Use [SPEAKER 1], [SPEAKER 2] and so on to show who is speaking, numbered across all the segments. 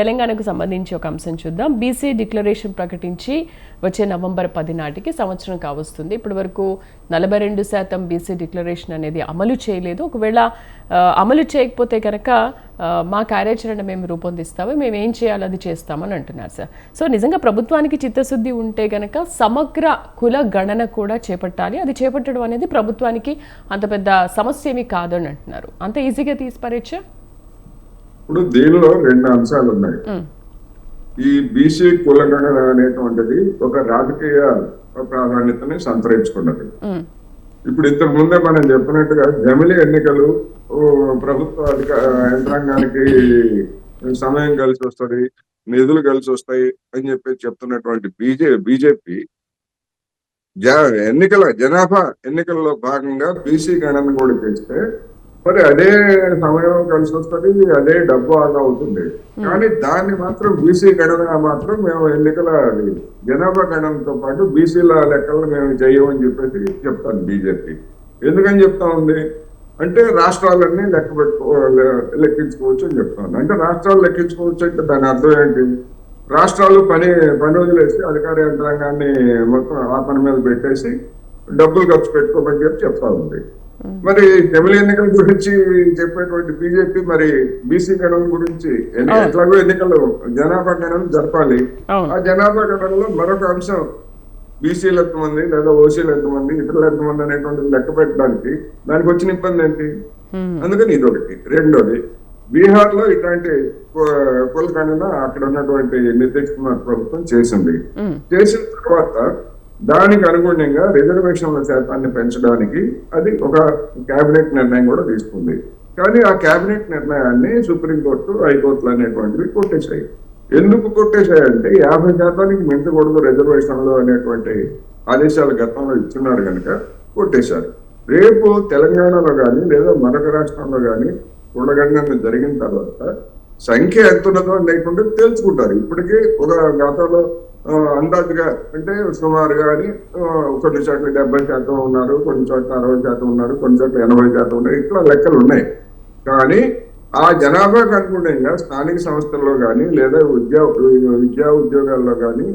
[SPEAKER 1] తెలంగాణకు సంబంధించి ఒక అంశం చూద్దాం. బీసీ డిక్లరేషన్ ప్రకటించి వచ్చే నవంబర్ పది నాటికి సంవత్సరం కావస్తుంది. ఇప్పటి వరకు నలభై రెండు శాతం బీసీ డిక్లరేషన్ అనేది అమలు చేయలేదు. ఒకవేళ అమలు చేయకపోతే కనుక మా కార్యాచరణ మేము రూపొందిస్తాము. మేము ఏం చేయాలో అది చేస్తామని అంటున్నారు సార్. సో నిజంగా ప్రభుత్వానికి చిత్తశుద్ధి ఉంటే కనుక సమగ్ర కుల గణన కూడా చేపట్టాలి. అది చేపట్టడం అనేది ప్రభుత్వానికి అంత పెద్ద సమస్య ఏమీ కాదని అంటున్నారు. అంత ఈజీగా తీసిపారేచ్చా
[SPEAKER 2] ఇప్పుడు దీనిలో రెండు అంశాలు ఉన్నాయి ఈ బీసీ కులగణన అనేటువంటిది ఒక రాజకీయ ప్రాధాన్యతని సంతరించుకున్నది. ఇప్పుడు ఇంతకు ముందే మనం చెప్పినట్టుగా జమిలి ఎన్నికలు ప్రభుత్వ అధిక యంత్రాంగానికి సమయం కలిసి వస్తుంది నిధులు కలిసి వస్తాయి అని చెప్పి చెప్తున్నటువంటి బీజే బీజేపీ ఎన్నికల జనాభా ఎన్నికల్లో భాగంగా బీసీ గణన కూడా చేస్తే మరి అదే సమయం కలిసి వస్తుంది అదే డబ్బు ఆదా అవుతుంది. కానీ దాన్ని మాత్రం బీసీ గణన మాత్రం మేము ఎన్నికల జనాభా గణనతో పాటు బీసీల లెక్కలు మేము చేయమని చెప్పేసి చెప్తాను బీజేపీ. ఎందుకని చెప్తా ఉంది? అంటే రాష్ట్రాలన్నీ లెక్క పెట్టుకో లెక్కించుకోవచ్చు అని చెప్తాను. అంటే రాష్ట్రాలు లెక్కించుకోవచ్చు అంటే దాని అర్థం ఏంటి? రాష్ట్రాలు పని పని వదిలేసి అధికార యంత్రాంగాన్ని మొత్తం ఆ పని మీద పెట్టేసి డబ్బులు ఖర్చు పెట్టుకోమని చెప్పి చెప్తా ఉంది. మరి ఎమ్మెల్యే ఎన్నికల గురించి చెప్పేటువంటి బీజేపీ మరి బీసీ గణన గురించి. ఎట్లాగో ఎన్నికలు జనాభా గణన జరపాలి. ఆ జనాభా గణనలో మరొక అంశం బీసీలు ఎంతమంది లేదా ఓసీలు ఎంతమంది ఇతరులు ఎంతమంది అనేటువంటి లెక్క పెట్టడానికి దానికి వచ్చిన ఇబ్బంది ఏంటి? అందుకని ఇదొకటి. రెండోది బీహార్లో ఇట్లాంటి కుల గణన అక్కడ ఉన్నటువంటి నితీష్ కుమార్ ప్రభుత్వం చేసింది. చేసిన తర్వాత దానికి అనుగుణంగా రిజర్వేషన్ల శాతాన్ని పెంచడానికి అది ఒక కేబినెట్ నిర్ణయం కూడా తీసుకుంది. కానీ ఆ కేబినెట్ నిర్ణయాన్ని సుప్రీంకోర్టు హైకోర్టులు అనేటువంటివి కొట్టేశాయి. ఎందుకు కొట్టేశాయంటే యాభై శాతానికి మించకూడదు రిజర్వేషన్లు అనేటువంటి ఆదేశాలు గతంలో ఇచ్చున్నారు కనుక కొట్టేశారు. రేపు తెలంగాణలో కానీ లేదా మరొక రాష్ట్రంలో కానీ కులగణన జరిగిన తర్వాత సంఖ్య ఎంత ఉన్నదో లేకుండా తెలుసుకుంటారు. ఇప్పటికీ ఒక గతంలో అందాజుగా అంటే సుమారుగా అని కొన్ని చోట్ల డెబ్బై శాతం ఉన్నారు కొన్ని చోట్ల అరవై శాతం ఉన్నారు కొన్ని చోట్ల ఎనభై శాతం ఉన్నారు ఇట్లా లెక్కలు ఉన్నాయి. కానీ ఆ జనాభాకు అనుగుణంగా స్థానిక సంస్థల్లో కానీ లేదా ఉద్యోగ విద్యా ఉద్యోగాల్లో కానీ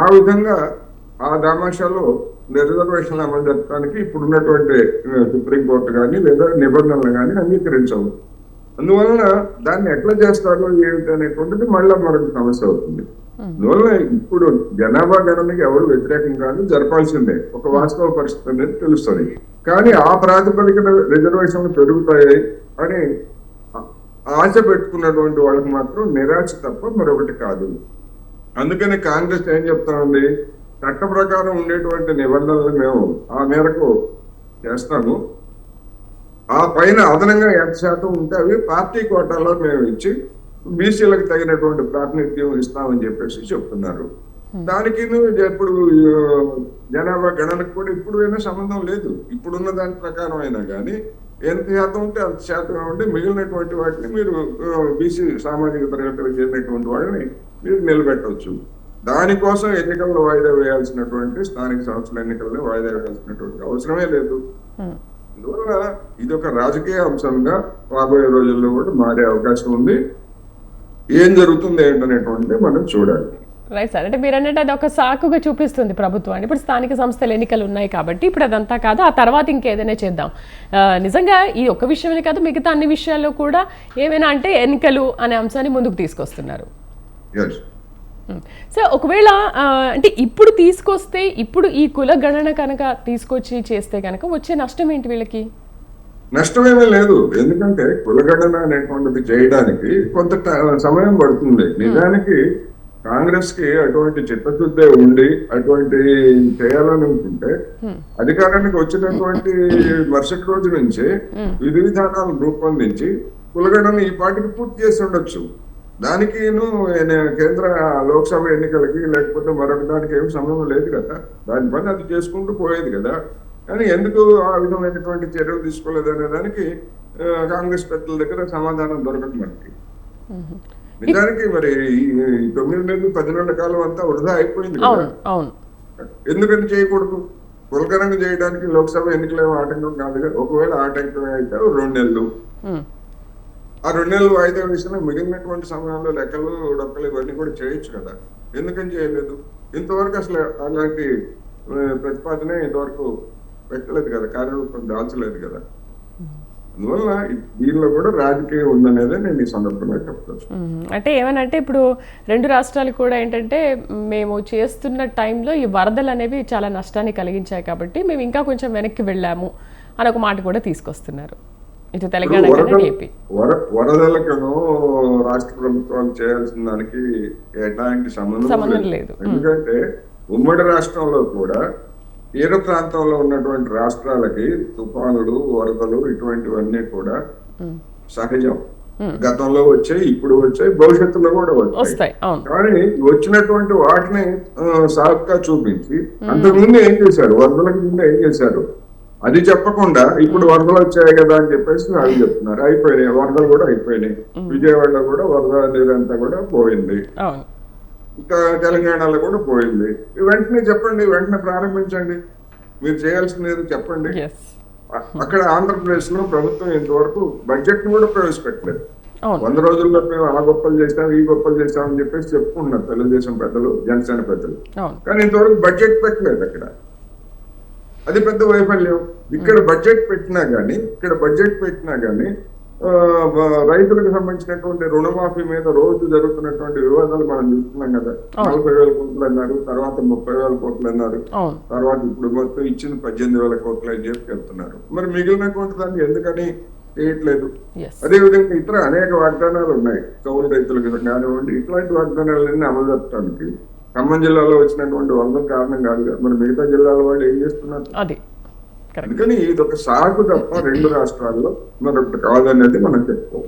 [SPEAKER 2] ఆ విధంగా ఆ దామాషాలో రిజర్వేషన్లు అమలు జరపడానికి ఇప్పుడు ఉన్నటువంటి సుప్రీంకోర్టు కానీ లేదా నిబంధనలు కానీ అంగీకరించవు. అందువలన దాన్ని ఎట్లా చేస్తారు ఏమిటి అనేటువంటిది మళ్ళీ మరొక సమస్య అవుతుంది. అందువలన ఇప్పుడు జనాభా గణనకి ఎవరు వ్యతిరేకం కాదు జరపాల్సిందే. ఒక వాస్తవ పరిస్థితి అనేది తెలుస్తుంది. కానీ ఆ ప్రాతిపదికన రిజర్వేషన్లు పెరుగుతాయి అని ఆశ పెట్టుకున్నటువంటి వాళ్ళకి మాత్రం నిరాశ తప్ప మరొకటి కాదు. అందుకని కాంగ్రెస్ ఏం చెప్తా ఉంది చట్ట ప్రకారం ఉండేటువంటి నిబంధనలు మేము ఆ మేరకు చేస్తాము. ఆ పైన అదనంగా ఎంత శాతం ఉంటే అవి పార్టీ కోటాలో మేము ఇచ్చి బీసీలకు తగినటువంటి ప్రాతినిధ్యం ఇస్తామని చెప్పేసి చెప్తున్నారు. దానికి ఇప్పుడు జనాభా గణనకు కూడా ఇప్పుడు అయినా సంబంధం లేదు. ఇప్పుడున్న దాని ప్రకారం అయినా కానీ ఎంత శాతం ఉంటే అంత శాతం ఉంటే మిగిలినటువంటి వాటిని మీరు బీసీ సామాజిక తరగతికి చెందినటువంటి వాళ్ళని మీరు నిలబెట్టవచ్చు దానికోసం ఎన్నికల్లో వాయిదా వేయాల్సినటువంటి స్థానిక సంస్థల ఎన్నికల్లో వాయిదా వేయాల్సినటువంటి అవసరమే లేదు.
[SPEAKER 1] ఉమ్.
[SPEAKER 2] అందువల్ల ఇది ఒక రాజకీయ అంశంగా రాబోయే రోజుల్లో కూడా మారే అవకాశం ఉంది. ఏం జరుగుతుంది ఏంటనేటువంటి మనం చూడాలి.
[SPEAKER 1] రైట్ సార్ అంటే మీరు అన్నట్టు అది ఒక సాకుగా చూపిస్తుంది ప్రభుత్వాన్ని ఇప్పుడు స్థానిక సంస్థలు ఎన్నికలు ఉన్నాయి కాబట్టి ఇప్పుడు అదంతా కాదు. ఆ తర్వాత ఇంకేదైనా చేద్దాం. నిజంగా ఈ ఒక్క విషయమే కాదు మిగతా అన్ని విషయాల్లో కూడా ఏమైనా అంటే ఎన్నికలు అనే అంశాన్ని ముందుకు తీసుకొస్తున్నారు. సో ఒకవేళ ఆ, అంటే ఇప్పుడు తీసుకొస్తే ఇప్పుడు ఈ కుల గణన కనుక తీసుకొచ్చి చేస్తే కనుక వచ్చే నష్టం ఏంటి వీళ్ళకి?
[SPEAKER 2] నష్టమేమీ లేదు. ఎందుకంటే కులగణన అనేటువంటిది చేయడానికి కొంత సమయం పడుతుంది. నిజానికి కాంగ్రెస్కి అటువంటి చిత్తశుద్ధి ఉండి అటువంటి చేయాలని అనుకుంటే అధికారానికి వచ్చినటువంటి మరుసటి రోజు నుంచి విధి విధానాలు రూపొందించి కులగణన ఈ పాటికి పూర్తి చేసి ఉండొచ్చు. దానికి కేంద్ర లోక్సభ ఎన్నికలకి లేకపోతే మరొక దానికి ఏమి సంబంధం లేదు కదా. దాని పని అది చేసుకుంటూ పోయేది కదా. కానీ ఎందుకు ఆ విధమైనటువంటి చర్యలు తీసుకోలేదు అనే దానికి కాంగ్రెస్ పెద్దల దగ్గర సమాధానం దొరకదు మనకి. నిజానికి మరి తొమ్మిది నెలలు పది నెలల కాలం అంతా వృధా అయిపోయింది ఎందుకని చేయకూడదు? కులకరణ చేయడానికి లోక్సభ ఎన్నికలు ఆటంకం కాదు ఒకవేళ ఆటంకం అయితే రెండు నెలలు. ఆ రెండు నెలలు వాయిదా వేసిన మిగిలినటువంటి సమయంలో లెక్కలు డొక్కలు ఇవన్నీ కూడా చేయొచ్చు కదా. ఎందుకని చేయలేదు? ఇంతవరకు అసలు అలాంటి ప్రతిపాదన ఇంతవరకు పెట్టలేదు కదా కార్యరూపం దాల్చలేదు కదా. అందువల్ల దీనిలో కూడా రాజకీయం ఉందనేదే నేను ఈ సందర్భంగా చెప్తాను.
[SPEAKER 1] అంటే ఏమనంటే ఇప్పుడు రెండు రాష్ట్రాలు కూడా ఏంటంటే మేము చేస్తున్న టైంలో ఈ వరదలు అనేవి చాలా నష్టాన్ని కలిగించాయి కాబట్టి మేము ఇంకా కొంచెం వెనక్కి వెళ్ళాము అని ఒక మాట కూడా తీసుకొస్తున్నారు. ఇటు తెలంగాణ
[SPEAKER 2] వరదలకును రాష్ట్ర ప్రభుత్వాలు చేయాల్సిన దానికి ఎలాంటి సంబంధం లేదు. ఎందుకంటే ఉమ్మడి రాష్ట్రంలో కూడా తీర ప్రాంతంలో ఉన్నటువంటి రాష్ట్రాలకి తుఫానులు వరదలు ఇటువంటివన్నీ కూడా సహజం. గతంలో వచ్చాయి ఇప్పుడు వచ్చాయి భవిష్యత్తులో కూడా వచ్చాయి. కానీ వచ్చినటువంటి వాటిని సాఫ్గా చూపించి అంతకుముందు ఏం చేశారు? వరదలకు ముందు ఏం చేశారు? అది చెప్పకుండా ఇప్పుడు వరదలు వచ్చాయి కదా అని చెప్పేసి అది చెప్తున్నారు. అయిపోయినాయి వరదలు కూడా అయిపోయినాయి. విజయవాడలో కూడా వరద నీరంతా కూడా పోయింది. తెలంగాణలో కూడా పోయింది. వెంటనే చెప్పండి వెంటనే ప్రారంభించండి. మీరు చేయాల్సింది చెప్పండి. అక్కడ ఆంధ్రప్రదేశ్లో ప్రభుత్వం ఇంతవరకు బడ్జెట్ని కూడా ప్రవేశపెట్టలేదు. వంద రోజుల్లో మేము ఆ గొప్పలు చేస్తాం ఈ గొప్పలు చేస్తాం అని చెప్పేసి చెప్పుకుంటున్నారు తెలుగుదేశం పెద్దలు జనసేన పెద్దలు. కానీ ఇంతవరకు బడ్జెట్ పెట్టలేదు అక్కడ. అది పెద్ద వైఫల్యం. ఇక్కడ బడ్జెట్ పెట్టినా గానీ ఇక్కడ బడ్జెట్ పెట్టినా గానీ రైతులకు సంబంధించినటువంటి రుణమాఫీ మీద రోజు జరుగుతున్నటువంటి వివాదాలు మనం చూస్తున్నాం కదా. నలభై వేల కోట్లు అన్నారు తర్వాత ముప్పై వేల కోట్లు అన్నారు. తర్వాత ఇప్పుడు మొత్తం ఇచ్చింది పద్దెనిమిది వేల కోట్లు అని చెప్పి వెళ్తున్నారు మరి మిగిలినటువంటి దాన్ని ఎందుకని చేయట్లేదు అదేవిధంగా ఇతర అనేక వాగ్దానాలు ఉన్నాయి. కౌలు రైతులకు కానివ్వండి ఇట్లాంటి వాగ్దానాలన్నీ అమలు జరపడానికి ఖమ్మం జిల్లాలో వచ్చినటువంటి వరద కారణం కాదు మరి మిగతా జిల్లాల వాళ్ళు ఏం చేస్తున్నారు? అందుకని ఇది ఒక సాగు తప్ప రెండు రాష్ట్రాల్లో మరొకటి కాదనేది మనం చెప్పుకోవాలి.